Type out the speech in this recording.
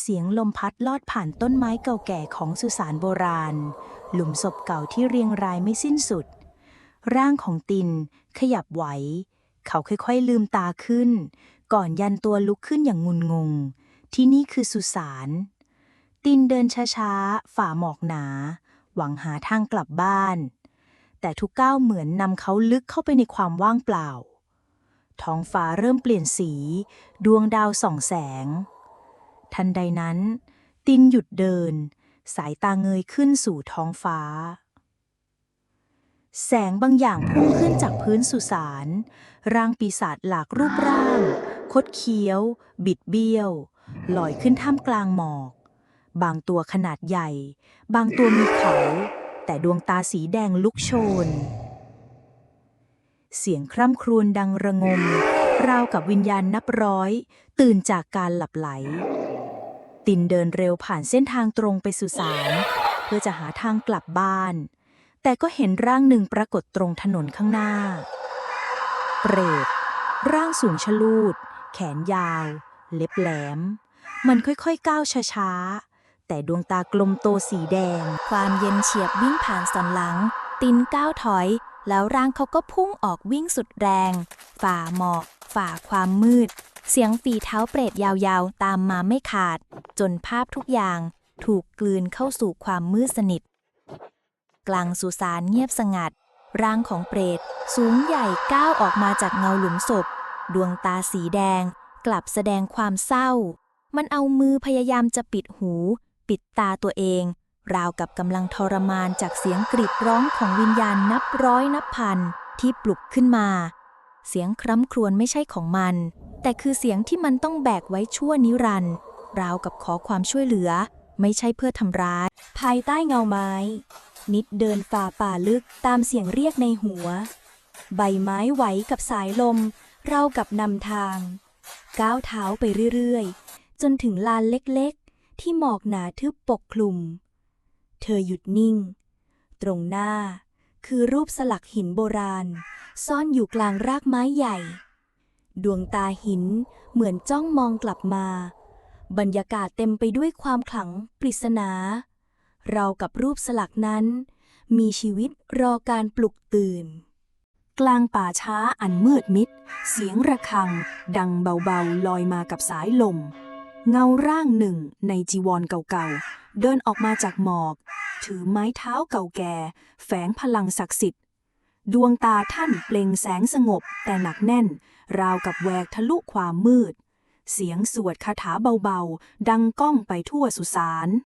เสียงลมพัดลอดผ่านต้นไม้เก่าแก่ของสุสานโบราณ หลุมศพเก่าที่เรียงรายไม่สิ้นสุด ร่างของตินขยับไหว เขาค่อยๆลืมตาขึ้น ก่อนยันตัวลุกขึ้นอย่างงุนงง ที่นี่คือสุสาน ตินเดินช้าๆ ฝ่าหมอกหนา หวังหาทางกลับบ้าน แต่ทุกก้าวเหมือนนำเขาลึกเข้าไปในความว่างเปล่า ท้องฟ้าเริ่มเปลี่ยนสี ดวงดาวส่องแสง ทันใดนั้น ตินหยุดเดิน สายตาเงยขึ้นสู่ท้องฟ้า แสงบางอย่างพุ่งขึ้นจากพื้นสุสานร่างปีศาจหลากรูปร่าง คดเคี้ยว บิดเบี้ยว ลอยขึ้นท่ามกลางหมอก บางตัวขนาดใหญ่ บางตัวมีเขา แต่ดวงตาสีแดงลุกโชน เสียงคร่ำครวญดังระงมราวกับวิญญาณนับร้อย ตื่นจากการหลับไหล ตินเดินเร็วผ่านเส้นทางตรงไปสุสานเพื่อจะหาทางกลับบ้าน แต่ก็เห็นร่างหนึ่งปรากฏตรงถนนข้างหน้า เปรตร่างสูงชะลูด แขนยาว เล็บแหลม มันค่อยๆก้าวช้าๆ แต่ดวงตากลมโตสีแดง ความเย็นเฉียบวิ่งผ่านสันหลัง ตินก้าวถอย แล้วร่างเขาก็พุ่งออกวิ่งสุดแรง ฝ่าหมอก ฝ่าความมืด เสียงฝีเท้าเปรตยาวๆ ตามมาไม่ขาด จนภาพทุกอย่างถูกกลืนเข้าสู่ความมืดสนิท กลางสุสานเงียบสงัด ร่างของเปรต สูงใหญ่ก้าวออกมาจากเงาหลุมศพ ดวงตาสีแดง กลับแสดงความเศร้า มันเอามือพยายามจะปิดหู ปิดตาตัวเอง ราวกับกำลังทรมานจากเสียงกรีดร้องของวิญญาณนับร้อยนับพัน ที่ปลุกขึ้นมา เสียงคร่ำครวญไม่ใช่ของมัน แต่คือเสียงที่มันต้องแบกไว้ชั่วนิรันดร์ ราวกับขอความช่วยเหลือ ไม่ใช่เพื่อทำร้าย ภายใต้เงาไม้ นิดเดินฝ่าป่าลึกตามเสียงเรียกในหัว ใบไม้ไหวกับสายลม เรากับนำทาง ก้าวเท้าไปเรื่อยๆ จนถึงลานเล็กๆ ที่หมอกหนาทึบปกคลุม เธอหยุดนิ่ง ตรงหน้าคือรูปสลักหินโบราณ ซ่อนอยู่กลางรากไม้ใหญ่ ดวงตาหินเหมือนจ้องมองกลับมา บรรยากาศเต็มไปด้วยความขลังปริศนา เรากับรูปสลักนั้น มีชีวิตรอการปลุกตื่น กลางป่าช้าอันมืดมิด เสียงระฆัง ดังเบาๆ ลอยมากับสายลม เงาร่างหนึ่งในจีวรเก่าๆ เดินออกมาจากหมอก ถือไม้เท้าเก่าแก่ แฝงพลังศักดิ์สิทธิ์ ดวงตาท่านเปล่งแสงสงบแต่หนักแน่น ราวกับแวกทะลุความมืด เสียงสวดคาถาเบาๆ ดังก้องไปทั่วสุสาน